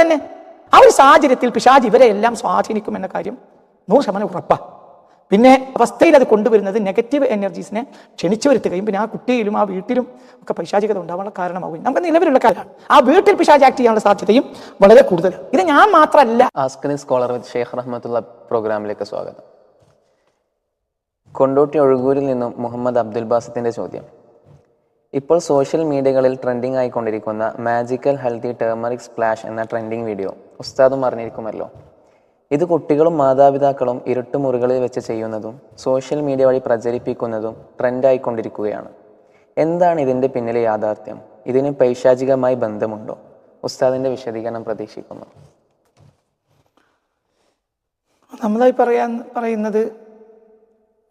തന്നെ. ആ ഒരു സാഹചര്യത്തിൽ പിശാജ് ഇവരെ എല്ലാം സ്വാധീനിക്കും എന്ന കാര്യം നൂറ് ശതമാനം ഉറപ്പാ. പിന്നെ അവസ്ഥയിൽ അത് കൊണ്ടുവരുന്നത് നെഗറ്റീവ് എനർജീസിനെ ക്ഷണിച്ചു വരുത്തുകയും പിന്നെ ആ കുട്ടിയിലും ആ വീട്ടിലും ഒക്കെ പൈശാചികത ഉണ്ടാവാനുള്ള കാരണമാവുകയും. നമുക്ക് നിലവിലുള്ള കാലമാണ് ആ വീട്ടിൽ പിശാജ് ആക്ട് ചെയ്യാനുള്ള സാധ്യതയും വളരെ കൂടുതലാണ്. ഇത് ഞാൻ മാത്രമല്ല. സ്കോളർ ഷെയ്ഖ് റഹ്മത്തുള്ള പ്രോഗ്രാമിലേക്ക് സ്വാഗതം. കൊണ്ടോട്ടി ഒഴുകൂരിൽ നിന്നും മുഹമ്മദ് അബ്ദുൽ ബാസത്തിന്റെ ചോദ്യം. ഇപ്പോൾ സോഷ്യൽ മീഡിയകളിൽ ട്രെൻഡിങ് ആയിക്കൊണ്ടിരിക്കുന്ന മാജിക്കൽ ഹെൽത്തി ടേമറിക് സ്പ്ലാഷ് എന്ന ട്രെൻഡിങ് വീഡിയോ ഉസ്താദും അറിഞ്ഞിരിക്കുമല്ലോ. ഇത് കുട്ടികളും മാതാപിതാക്കളും ഇരുട്ടുമുറികളിൽ വെച്ച് ചെയ്യുന്നതും സോഷ്യൽ മീഡിയ വഴി പ്രചരിപ്പിക്കുന്നതും ട്രെൻഡായിക്കൊണ്ടിരിക്കുകയാണ് എന്താണ് ഇതിന്റെ പിന്നിലെ യാഥാർത്ഥ്യം? ഇതിന് പൈശാചികമായി ബന്ധമുണ്ടോ? ഉസ്താദിന്റെ വിശദീകരണം പ്രതീക്ഷിക്കുന്നു. നമ്മളായി പറയാൻ പറയുന്നത്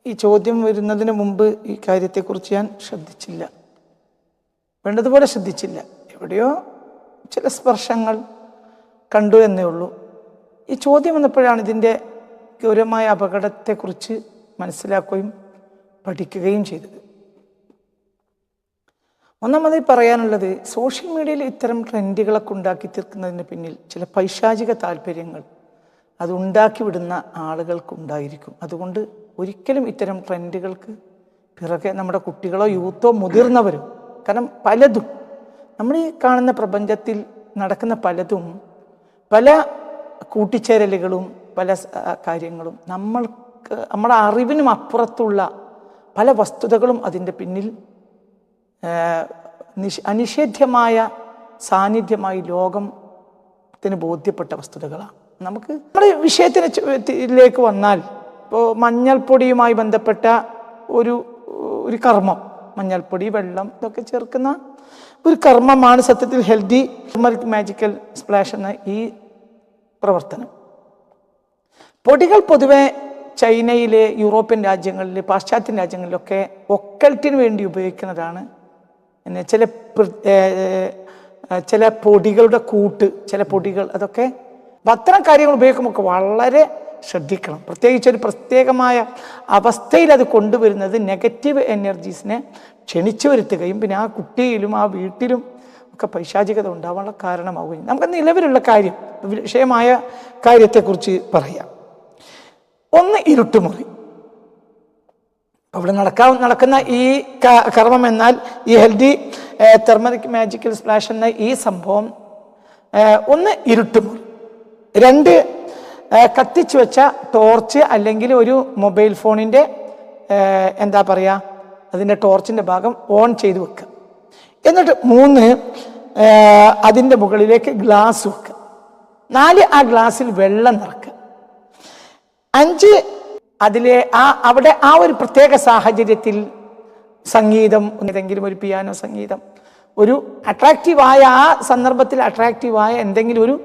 ഈ ചോദ്യം വരുന്നതിന് മുമ്പ് ഈ കാര്യത്തെക്കുറിച്ച് ഞാൻ ശ്രദ്ധിച്ചില്ല. വേണ്ടതുപോലെ ശ്രദ്ധിച്ചില്ല. എവിടെയോ ചില സ്പർശങ്ങൾ കണ്ടു എന്നേ ഉള്ളൂ. ഈ ചോദ്യം വന്നപ്പോഴാണ് ഇതിന്റെ ഗൗരവമായ അപകടത്തെക്കുറിച്ച് മനസ്സിലാക്കുകയും പഠിക്കുകയും ചെയ്തത്. ഒന്നാമതായി പറയാനുള്ളത് സോഷ്യൽ മീഡിയയിൽ ഇത്തരം ട്രെൻഡുകളൊക്കെ ഉണ്ടാക്കി തീർക്കുന്നതിന് പിന്നിൽ ചില പൈശാചിക താല്പര്യങ്ങൾ അത് ഉണ്ടാക്കി വിടുന്ന ആളുകൾക്കുണ്ടായിരിക്കും അതുകൊണ്ട് ഒരിക്കലും ഇത്തരം ട്രെൻഡുകൾക്ക് പിറകെ നമ്മുടെ കുട്ടികളോ യൂത്തോ മുതിർന്നവരും കാരണം പലതും നമ്മൾ ഈ കാണുന്ന പ്രപഞ്ചത്തിൽ നടക്കുന്ന പലതും പല കൂട്ടിച്ചേരലുകളും പല കാര്യങ്ങളും നമ്മൾക്ക് നമ്മുടെ അറിവിനും അപ്പുറത്തുള്ള പല വസ്തുതകളും അതിന്റെ പിന്നിൽ നിഷ് അനിഷേധ്യമായ സാന്നിധ്യമായി ലോകത്തിന് ബോധ്യപ്പെട്ട വസ്തുതകളാണ്. നമുക്ക് നമ്മുടെ വിഷയത്തിന് ലേക്ക് വന്നാൽ ഇപ്പോൾ മഞ്ഞൾപ്പൊടിയുമായി ബന്ധപ്പെട്ട ഒരു ഒരു കർമ്മം മഞ്ഞൾപ്പൊടി വെള്ളം ഇതൊക്കെ ചേർക്കുന്ന ഒരു കർമ്മമാണ് സത്യത്തിൽ ഹെൽത്തി ടർമറിക് മാജിക്കൽ സ്പ്ലാഷ് എന്ന ഈ പ്രവർത്തനം. പൊടികൾ പൊതുവെ ചൈനയിലെ യൂറോപ്യൻ രാജ്യങ്ങളിൽ പാശ്ചാത്യൻ രാജ്യങ്ങളിലൊക്കെ ഒക്കൽറ്റിന് വേണ്ടി ഉപയോഗിക്കുന്നതാണ്. പിന്നെ ചില ചില പൊടികളുടെ കൂട്ട് ചില പൊടികൾ അതൊക്കെ അത്തരം കാര്യങ്ങൾ ഉപയോഗിക്കുമ്പോൾ വളരെ ശ്രദ്ധിക്കണം. പ്രത്യേകിച്ച് ഒരു പ്രത്യേകമായ അവസ്ഥയിൽ അത് കൊണ്ടുവരുന്നത് നെഗറ്റീവ് എനർജീസിനെ ക്ഷണിച്ചു വരുത്തുകയും പിന്നെ ആ കുട്ടിയിലും ആ വീട്ടിലും ഒക്കെ പൈശാചികത ഉണ്ടാവാനുള്ള കാരണമാവുകയും. നമുക്ക് നിലവിലുള്ള കാര്യം വിഷയമായ കാര്യത്തെക്കുറിച്ച് പറയാം. ഒന്ന് ഇരുട്ടുമുറി. അവിടെ നടക്കാൻ നടക്കുന്ന ഈ കർമ്മം എന്നാൽ ഈ ഹെൽദി തെർമറിക് മാജിക്കൽ സ്പ്ലാഷ് എന്ന ഈ സംഭവം ഒന്ന് ഇരുട്ടുമുറി. രണ്ട് കത്തിച്ചു വെച്ച ടോർച്ച് അല്ലെങ്കിൽ ഒരു മൊബൈൽ ഫോണിന്റെ എന്താ പറയുക അതിന്റെ ടോർച്ചിന്റെ ഭാഗം ഓൺ ചെയ്ത് വെക്കുക എന്നിട്ട് മൂന്ന് അതിന്റെ മുകളിലേക്ക് ഗ്ലാസ് വെക്കുക നാല് ആ ഗ്ലാസ്സിൽ വെള്ളം നിറക്കുക അഞ്ച് അതിലെ ആ അവിടെ ആ ഒരു പ്രത്യേക സാഹചര്യത്തിൽ സംഗീതം ഏതെങ്കിലും ഒരു പിയാനോ സംഗീതം ഒരു അട്രാക്റ്റീവായ ആ സന്ദർഭത്തിൽ അട്രാക്റ്റീവായ എന്തെങ്കിലും ഒരു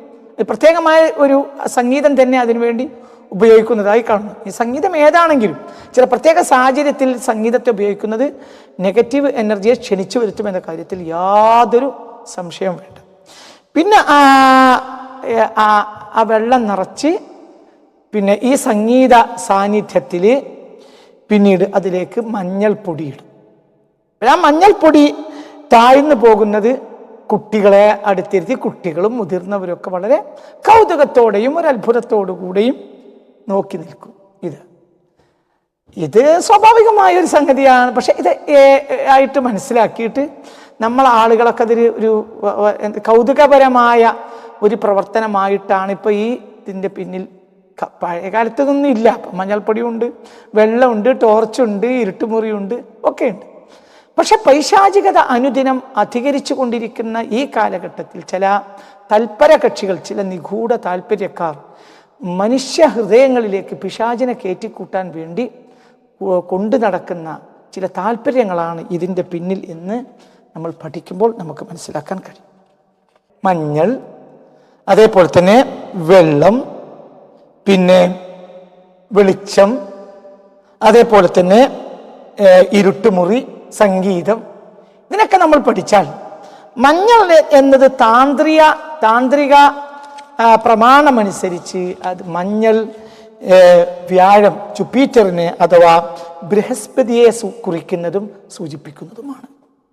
പ്രത്യേകമായ ഒരു സംഗീതം തന്നെ അതിനുവേണ്ടി ഉപയോഗിക്കുന്നതായി കാണുന്നു. ഈ സംഗീതം ഏതാണെങ്കിലും ചില പ്രത്യേക സാഹചര്യത്തിൽ സംഗീതത്തെ ഉപയോഗിക്കുന്നത് നെഗറ്റീവ് എനർജിയെ ക്ഷണിച്ചു വരുത്തുമെന്ന കാര്യത്തിൽ യാതൊരു സംശയവും വേണ്ട. പിന്നെ ആ വെള്ളം നിറച്ച് പിന്നെ ഈ സംഗീത സാന്നിധ്യത്തിൽ പിന്നീട് അതിലേക്ക് മഞ്ഞൾപ്പൊടിയിടും ആ മഞ്ഞൾപ്പൊടി താഴ്ന്നു പോകുന്നത് കുട്ടികളെ അടുത്തിരുത്തി കുട്ടികളും മുതിർന്നവരൊക്കെ വളരെ കൗതുകത്തോടെയും ഒരു അത്ഭുതത്തോടു കൂടെയും നോക്കി നിൽക്കും. ഇത് ഇത് സ്വാഭാവികമായ ഒരു സംഗതിയാണ്. പക്ഷെ ഇത് ആയിട്ട് മനസ്സിലാക്കിയിട്ട് നമ്മൾ ആളുകളൊക്കെ അതൊരു ഒരു കൗതുകപരമായ ഒരു പ്രവർത്തനമായിട്ടാണ് ഇപ്പോൾ ഈ ഇതിന്റെ പിന്നിൽ പഴയ കാലത്തൊന്നും ഇല്ല. മഞ്ഞൾപ്പൊടിയുണ്ട് വെള്ളമുണ്ട് ടോർച്ചുണ്ട് ഇരുട്ടുമുറിയുണ്ട് ഒക്കെ ഉണ്ട് പക്ഷെ പൈശാചികത അനുദിനം അധികരിച്ചു കൊണ്ടിരിക്കുന്ന ഈ കാലഘട്ടത്തിൽ ചില തൽപര കക്ഷികൾ ചില നിഗൂഢ താല്പര്യക്കാർ മനുഷ്യ ഹൃദയങ്ങളിലേക്ക് പിശാചിനെ കയറ്റിക്കൂട്ടാൻ വേണ്ടി കൊണ്ടു നടക്കുന്ന ചില താല്പര്യങ്ങളാണ് ഇതിന്റെ പിന്നിൽ എന്ന് നമ്മൾ പഠിക്കുമ്പോൾ നമുക്ക് മനസ്സിലാക്കാൻ കഴിയും. മഞ്ഞൾ അതേപോലെ തന്നെ വെള്ളം പിന്നെ വെളിച്ചം അതേപോലെ തന്നെ ഇരുട്ടുമുറി സംഗീതം. ഇതിനൊക്കെ നമ്മൾ പഠിച്ചാൽ മഞ്ഞൾ എന്നത് താന്ത്രിക താന്ത്രിക പ്രമാണമനുസരിച്ച് അത് മഞ്ഞൾ വ്യാഴം ജുപ്പീറ്ററിനെ അഥവാ ബൃഹസ്പതിയെ കുറിക്കുന്നതും സൂചിപ്പിക്കുന്നതുമാണ്.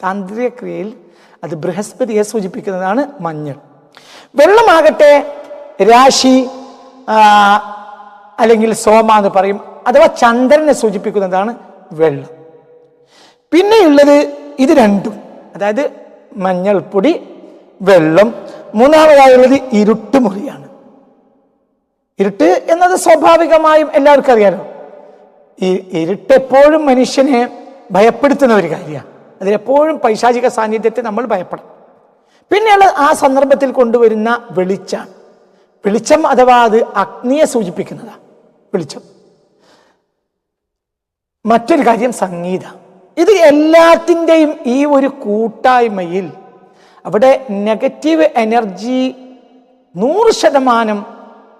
താന്ത്രിക ക്രിയയിൽ അത് ബൃഹസ്പതിയെ സൂചിപ്പിക്കുന്നതാണ് മഞ്ഞൾ. വെള്ളമാകട്ടെ രാശി അല്ലെങ്കിൽ സോമ എന്ന് പറയും അഥവാ ചന്ദ്രനെ സൂചിപ്പിക്കുന്നതാണ് വെള്ളം. പിന്നെയുള്ളത് ഇത് രണ്ടും. അതായത് മഞ്ഞൾപ്പൊടി വെള്ളം. മൂന്നാമതായുള്ളത് ഇരുട്ട് മുറിയാണ്. ഇരുട്ട് എന്നത് സ്വാഭാവികമായും എല്ലാവർക്കും അറിയാലോ. ഈ ഇരുട്ട് എപ്പോഴും മനുഷ്യനെ ഭയപ്പെടുത്തുന്ന ഒരു കാര്യമാണ്. അതിലെപ്പോഴും പൈശാചിക സാന്നിധ്യത്തെ നമ്മൾ ഭയപ്പെടണം. പിന്നെയുള്ള ആ സന്ദർഭത്തിൽ കൊണ്ടുവരുന്ന വെളിച്ചം. വെളിച്ചം അഥവാ അത് അഗ്നിയെ സൂചിപ്പിക്കുന്നതാണ്. വെളിച്ചം. മറ്റൊരു കാര്യം സംഗീതം. ഇത് എല്ലാത്തിന്റെയും ഈ ഒരു കൂട്ടായ്മയിൽ അവിടെ നെഗറ്റീവ് എനർജി നൂറ് ശതമാനം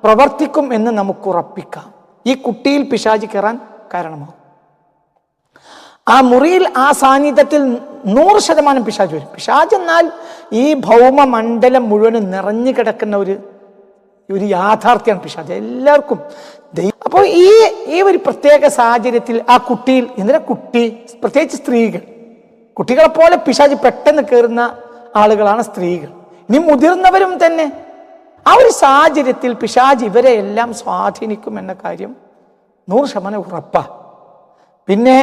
പ്രവർത്തിക്കും എന്ന് നമുക്ക് ഉറപ്പിക്കാം. ഈ കുട്ടിയിൽ പിശാചി കയറാൻ കാരണമാകും ആ മുറിയിൽ ആ സാന്നിധ്യത്തിൽ നൂറ് ശതമാനം പിശാജ് വരും. പിശാജ് എന്നാൽ ഈ ഭൗമമണ്ഡലം മുഴുവനും നിറഞ്ഞു കിടക്കുന്ന ഒരു ഒരു യാഥാർത്ഥ്യമാണ് പിശാജ് എല്ലാവർക്കും അപ്പോൾ ഈ ഈ ഒരു പ്രത്യേക സാഹചര്യത്തിൽ ആ കുട്ടിയിൽ എന്തിനാ കുട്ടി? പ്രത്യേകിച്ച് സ്ത്രീകൾ. കുട്ടികളെപ്പോലെ പിശാജ് പെട്ടെന്ന് കയറുന്ന ആളുകളാണ് സ്ത്രീകൾ. ഇനി മുതിർന്നവരും തന്നെ. ആ ഒരു സാഹചര്യത്തിൽ പിശാജ് ഇവരെ എല്ലാം സ്വാധീനിക്കും എന്ന കാര്യം നൂറ് ശതമാനം ഉറപ്പാ. പിന്നെ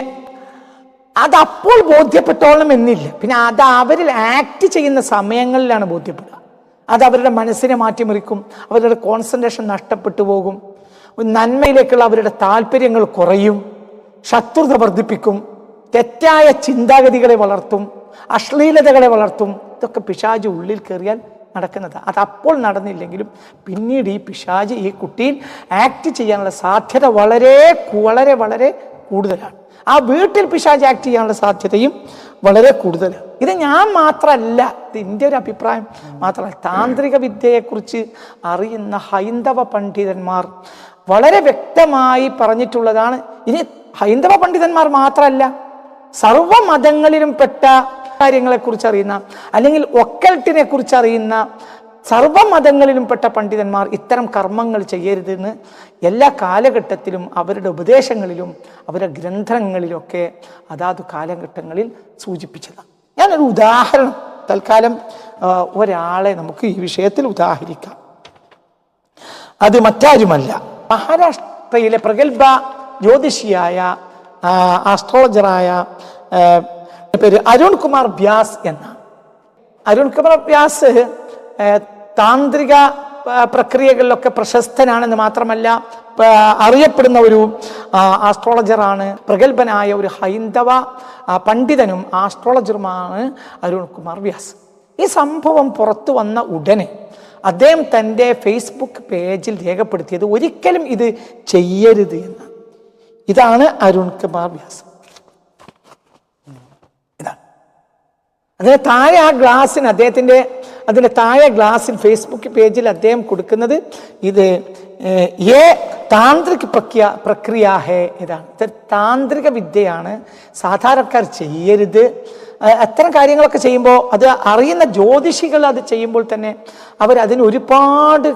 അതപ്പോൾ ബോധ്യപ്പെട്ടോളം എന്നില്ല പിന്നെ അത് അവരിൽ ആക്ട് ചെയ്യുന്ന സമയങ്ങളിലാണ് ബോധ്യപ്പെടുക. അത് അവരുടെ മനസ്സിനെ മാറ്റിമറിക്കും. അവരുടെ കോൺസെൻട്രേഷൻ നഷ്ടപ്പെട്ടു പോകും. നന്മയിലേക്കുള്ള അവരുടെ താല്പര്യങ്ങൾ കുറയും. ശത്രുത വർദ്ധിപ്പിക്കും. തെറ്റായ ചിന്താഗതികളെ വളർത്തും. അശ്ലീലതകളെ വളർത്തും. ഇതൊക്കെ പിശാജ് ഉള്ളിൽ കയറിയാൽ നടക്കുന്നത്. അത് അപ്പോൾ നടന്നില്ലെങ്കിലും പിന്നീട് ഈ പിശാജ് ഈ കുട്ടിയിൽ ആക്ട് ചെയ്യാനുള്ള സാധ്യത വളരെ വളരെ വളരെ കൂടുതലാണ്. ആ വീട്ടിൽ പിശാജ് ആക്ട് ചെയ്യാനുള്ള സാധ്യതയും വളരെ കൂടുതലാണ് ഇത് ഞാൻ മാത്രമല്ല ഇത് എന്റെ ഒരു അഭിപ്രായം മാത്രമല്ല താന്ത്രിക വിദ്യയെക്കുറിച്ച് അറിയുന്ന ഹൈന്ദവ പണ്ഡിതന്മാർ വളരെ വ്യക്തമായി പറഞ്ഞിട്ടുള്ളതാണ്. ഇനി ഹൈന്ദവ പണ്ഡിതന്മാർ മാത്രമല്ല സർവ മതങ്ങളിലും പെട്ട കാര്യങ്ങളെക്കുറിച്ച് അറിയുന്ന അല്ലെങ്കിൽ ഒക്കൽട്ടിനെ കുറിച്ച് അറിയുന്ന സർവമതങ്ങളിലും പെട്ട പണ്ഡിതന്മാർ ഇത്തരം കർമ്മങ്ങൾ ചെയ്യരുതെന്ന് എല്ലാ കാലഘട്ടത്തിലും അവരുടെ ഉപദേശങ്ങളിലും അവരുടെ ഗ്രന്ഥങ്ങളിലൊക്കെ അതാത് കാലഘട്ടങ്ങളിൽ സൂചിപ്പിച്ചതാണ് ഞാനൊരു ഉദാഹരണം തൽക്കാലം ഒരാളെ നമുക്ക് ഈ വിഷയത്തിൽ ഉദാഹരിക്കാം. അത് മറ്റാരുമല്ല. മഹാരാഷ്ട്രയിലെ പ്രഗത്ഭ ജ്യോതിഷിയായ ആസ്ട്രോളജറായ പേര് അരുൺ കുമാർ വ്യാസ് എന്നാണ്. അരുൺ കുമാർ വ്യാസ് താന്ത്രിക പ്രക്രിയകളിലൊക്കെ പ്രശസ്തനാണെന്ന് മാത്രമല്ല അറിയപ്പെടുന്ന ഒരു ആസ്ട്രോളജറാണ് പ്രഗത്ഭനായ ഒരു ഹൈന്ദവ പണ്ഡിതനും ആസ്ട്രോളജറുമാണ് അരുൺകുമാർ വ്യാസ്. ഈ സംഭവം പുറത്തു വന്ന ഉടനെ അദ്ദേഹം തന്റെ ഫേസ്ബുക്ക് പേജിൽ രേഖപ്പെടുത്തിയത് ഒരിക്കലും ഇത് ചെയ്യരുത് എന്ന്. ഇതാണ് അരുൺകുമാർ വ്യാസ്. ഇതാണ്. താഴെ ആ ഗ്ലാസ്സിന് അദ്ദേഹത്തിന്റെ അതിന്റെ താഴെ ഗ്ലാസിൽ ഫേസ്ബുക്ക് പേജിൽ അദ്ദേഹം കൊടുക്കുന്നത് ഇത് ഏ താന്ത്രിക് പ്രക്രിയ പ്രക്രിയ ഹേ ഇതാണ്. ഇത് താന്ത്രിക വിദ്യയാണ്. സാധാരണക്കാർ ചെയ്യരുത്. അത്തരം കാര്യങ്ങളൊക്കെ ചെയ്യുമ്പോൾ അത് അറിയുന്ന ജ്യോതിഷികൾ അത് ചെയ്യുമ്പോൾ തന്നെ അവർ അതിന് ഒരുപാട്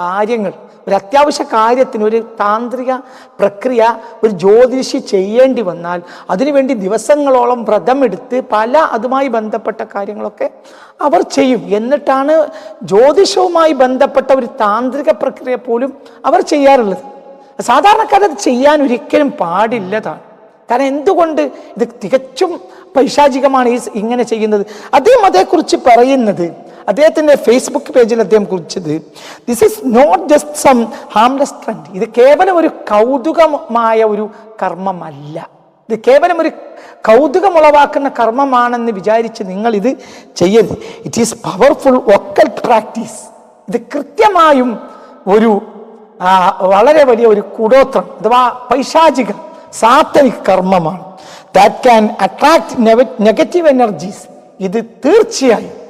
കാര്യങ്ങൾ ഒരു അത്യാവശ്യ കാര്യത്തിന് ഒരു താന്ത്രിക പ്രക്രിയ ഒരു ജ്യോതിഷി ചെയ്യേണ്ടി വന്നാൽ അതിനുവേണ്ടി ദിവസങ്ങളോളം വ്രതമെടുത്ത് പല അതുമായി ബന്ധപ്പെട്ട കാര്യങ്ങളൊക്കെ അവർ ചെയ്യും. എന്നിട്ടാണ് ജ്യോതിഷവുമായി ബന്ധപ്പെട്ട ഒരു താന്ത്രിക പ്രക്രിയ പോലും അവർ ചെയ്യാറുള്ളത്. സാധാരണക്കാരത് ചെയ്യാൻ ഒരിക്കലും പാടില്ലതാണ്. കാരണം എന്തുകൊണ്ട് ഇത് തികച്ചും പൈശാചികമാണ് ഈ ഇങ്ങനെ ചെയ്യുന്നത്? അദ്ദേഹം അതേക്കുറിച്ച് പറയുന്നത് അദ്ദേഹത്തിന്റെ ഫേസ്ബുക്ക് പേജിൽ അദ്ദേഹം കുറിച്ചത് this is not just some harmless trend ഇത് കേവലം ഒരു കൗതുകമായ ഒരു കർമ്മമല്ല. ഇത് കേവലം ഒരു കൗതുകമുളവാക്കുന്ന കർമ്മമാണെന്ന് വിചാരിച്ച് നിങ്ങൾ ഇത് ചെയ്യരുത്. It is powerful vocal practice ഇത് കൃത്യമായും ഒരു വളരെ വലിയ ഒരു കുടോത്രം അഥവാ പൈശാചിക സാത്തനിക് കർമ്മമാണ്. That can attract negative energies ഇത് തീർച്ചയായും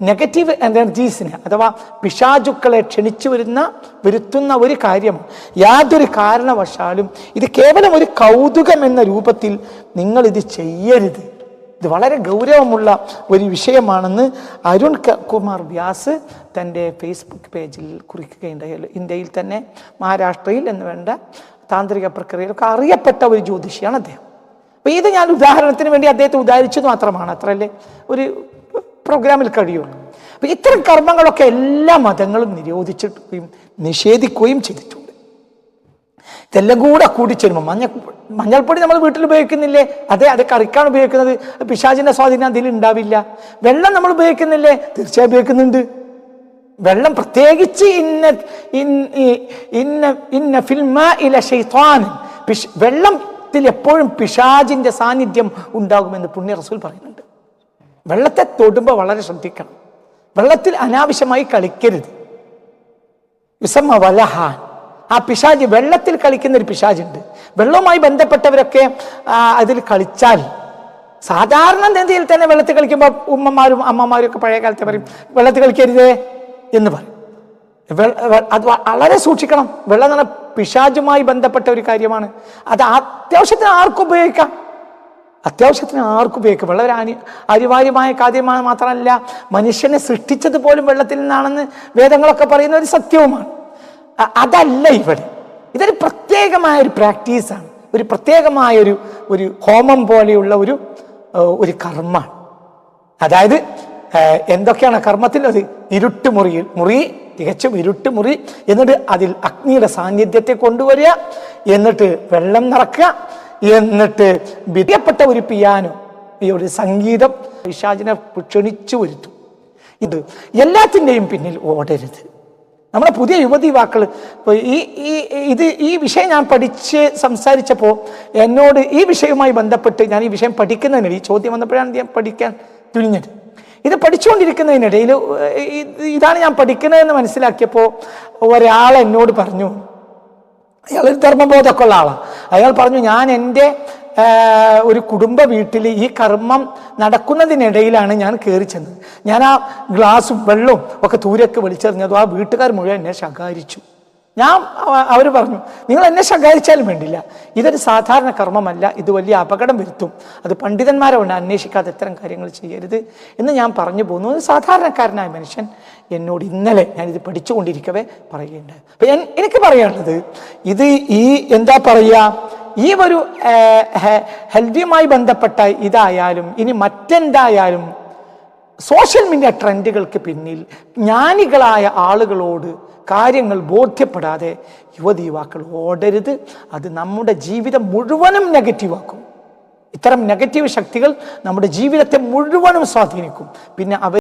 നെഗറ്റീവ് എനർജീസിന് അഥവാ പിശാചുക്കളെ ക്ഷണിച്ചു വരുന്ന വരുത്തുന്ന ഒരു കാര്യം യാതൊരു കാരണവശാലും ഇത് കേവലം ഒരു കൗതുകം എന്ന രൂപത്തിൽ നിങ്ങൾ ഇത് ചെയ്യരുത്. ഇത് വളരെ ഗൗരവമുള്ള ഒരു വിഷയമാണെന്ന് അരുൺ കുമാർ വ്യാസ് തന്റെ ഫേസ്ബുക്ക് പേജിൽ കുറിക്കുകയുണ്ടായി ഇന്ത്യയിൽ തന്നെ മഹാരാഷ്ട്രയിൽ എന്ന് വേണ്ട താന്ത്രിക പ്രക്രിയയിലൊക്കെ അറിയപ്പെട്ട ഒരു ജ്യോതിഷിയാണ് അദ്ദേഹം. അപ്പോൾ ഇത് ഞാൻ ഉദാഹരണത്തിന് വേണ്ടി അദ്ദേഹത്തെ ഉദാഹരിച്ചത് മാത്രമാണ്. അത്രയല്ലേ? ഒരു പ്രോഗ്രാമിൽ കഴിയുള്ളൂ അപ്പം ഇത്തരം കർമ്മങ്ങളൊക്കെ എല്ലാ മതങ്ങളും നിരോധിച്ചിട്ടുകയും നിഷേധിക്കുകയും ചെയ്തിട്ടുണ്ട്. ഇതെല്ലാം കൂടെ കൂടിച്ചേരുമ്പോൾ മഞ്ഞ മഞ്ഞൾപ്പൊടി നമ്മൾ വീട്ടിൽ ഉപയോഗിക്കുന്നില്ലേ? അതെ അത് കറിക്കാണ് ഉപയോഗിക്കുന്നത്. പിശാചിന്റെ സ്വാധീനം അതിൽ ഉണ്ടാവില്ല. വെള്ളം നമ്മൾ ഉപയോഗിക്കുന്നില്ലേ? തീർച്ചയായും ഉപയോഗിക്കുന്നുണ്ട്. വെള്ളം പ്രത്യേകിച്ച് ഇന്ന ഇന്ന ഇന്ന ഫിൽമ ഇല ഷെയ്ത്താൻ വെള്ളത്തിൽ എപ്പോഴും പിശാജിന്റെ സാന്നിധ്യം ഉണ്ടാകുമെന്ന് പുണ്യ റസൂൽ പറയുന്നുണ്ട്. വെള്ളത്തെ തൊടുമ്പോൾ വളരെ ശ്രദ്ധിക്കണം. വെള്ളത്തിൽ അനാവശ്യമായി കളിക്കരുത്. വിസമ്മ വലഹാൻ ആ പിശാജ് വെള്ളത്തിൽ കളിക്കുന്ന ഒരു പിശാജുണ്ട് വെള്ളവുമായി ബന്ധപ്പെട്ടവരൊക്കെ അതിൽ കളിച്ചാൽ സാധാരണ നദിയിൽ തന്നെ വെള്ളത്തിൽ കളിക്കുമ്പോൾ ഉമ്മമാരും അമ്മമാരും ഒക്കെ പഴയ കാലത്തെ പറയും വെള്ളത്തിൽ കളിക്കരുത് എന്ന് പറയും. അത് വളരെ സൂക്ഷിക്കണം. വെള്ളം എന്ന് പിശാജുമായി ബന്ധപ്പെട്ട ഒരു കാര്യമാണ്. അത് അത്യാവശ്യത്തിന് ആർക്കും ഉപയോഗിക്കാം. അത്യാവശ്യത്തിന് ആർക്കും ഉപയോഗിക്കും വെള്ളം ഒരു അനി അനിവാര്യമായ കാര്യമാണ് മാത്രമല്ല മനുഷ്യനെ സൃഷ്ടിച്ചത് പോലും വെള്ളത്തിൽ നിന്നാണെന്ന് വേദങ്ങളൊക്കെ പറയുന്ന ഒരു സത്യവുമാണ്. അതല്ല ഇവിടെ. ഇതൊരു പ്രത്യേകമായ ഒരു പ്രാക്ടീസാണ് ഒരു പ്രത്യേകമായ ഒരു ഒരു ഹോമം പോലെയുള്ള ഒരു ഒരു കർമ്മമാണ്. അതായത് എന്തൊക്കെയാണ് കർമ്മത്തിൽ? അത് ഇരുട്ട് മുറിയിൽ മുറി തികച്ചും ഇരുട്ട് മുറി എന്നിട്ട് അതിൽ അഗ്നിയുടെ സാന്നിധ്യത്തെ കൊണ്ടുവരിക എന്നിട്ട് വെള്ളം നിറക്കുക എന്നിട്ട് വിധിയപ്പെട്ട ഒരു പിയാനോ ഈ ഒരു സംഗീതം പിശാചിനെ ക്ഷണിച്ചു വരുത്തും. ഇത് എല്ലാത്തിന്റെയും പിന്നിൽ ഓടരുത്. നമ്മളെ പുതിയ യുവതി വാക്കുകൾ ഈ ഈ ഇത് ഈ വിഷയം ഞാൻ പഠിച്ച് സംസാരിച്ചപ്പോൾ എന്നോട് ഈ വിഷയവുമായി ബന്ധപ്പെട്ട് ഞാൻ ഈ വിഷയം പഠിക്കുന്നതിനിടയിൽ ഈ ചോദ്യം വന്നപ്പോഴാണ് ഞാൻ പഠിക്കാൻ തുനിഞ്ഞത്. ഇത് പഠിച്ചുകൊണ്ടിരിക്കുന്നതിനിടയിൽ ഇതാണ് ഞാൻ പഠിക്കുന്നതെന്ന് മനസ്സിലാക്കിയപ്പോൾ ഒരാൾ എന്നോട് പറഞ്ഞു അയാൾ ഒരു ധർമ്മബോധമൊക്കെ ഉള്ള ആളാണ് അയാൾ പറഞ്ഞു ഞാൻ എന്റെ ഒരു കുടുംബ വീട്ടിൽ ഈ കർമ്മം നടക്കുന്നതിനിടയിലാണ് ഞാൻ കയറി ചെന്നത്. ഞാൻ ആ ഗ്ലാസും വെള്ളവും ഒക്കെ തൂരൊക്കെ വിളിച്ചെറിഞ്ഞതും ആ വീട്ടുകാർ മുഴുവൻ എന്നെ ശകാരിച്ചു. ഞാൻ അവർ പറഞ്ഞു നിങ്ങൾ എന്നെ ശകാരിച്ചാലും വേണ്ടില്ല. ഇതൊരു സാധാരണ കർമ്മമല്ല. ഇത് വലിയ അപകടം വരുത്തും. അത് പണ്ഡിതന്മാരെ കൊണ്ട് അന്വേഷിക്കാതെ ഇത്തരം കാര്യങ്ങൾ ചെയ്യരുത്. എന്ന് ഞാൻ പറഞ്ഞു പോകുന്നു ഒരു സാധാരണക്കാരനായ മനുഷ്യൻ എന്നോട് ഇന്നലെ ഞാനിത് പഠിച്ചുകൊണ്ടിരിക്കവേ പറയുകയുണ്ട്. ഞാൻ എനിക്ക് പറയാനുള്ളത് ഇത് ഈ എന്താ പറയുക ഈ ഒരു ഹെൽത്തിയുമായി ബന്ധപ്പെട്ട ഇതായാലും ഇനി മറ്റെന്തായാലും സോഷ്യൽ മീഡിയ ട്രെൻഡുകൾക്ക് പിന്നിൽ ജ്ഞാനികളായ ആളുകളോട് കാര്യങ്ങൾ ബോധ്യപ്പെടാതെ യുവതി യുവാക്കൾ ഓടരുത്. അത് നമ്മുടെ ജീവിതം മുഴുവനും നെഗറ്റീവാക്കും. ഇത്തരം നെഗറ്റീവ് ശക്തികൾ നമ്മുടെ ജീവിതത്തെ മുഴുവനും സ്വാധീനിക്കും. പിന്നെ അവർ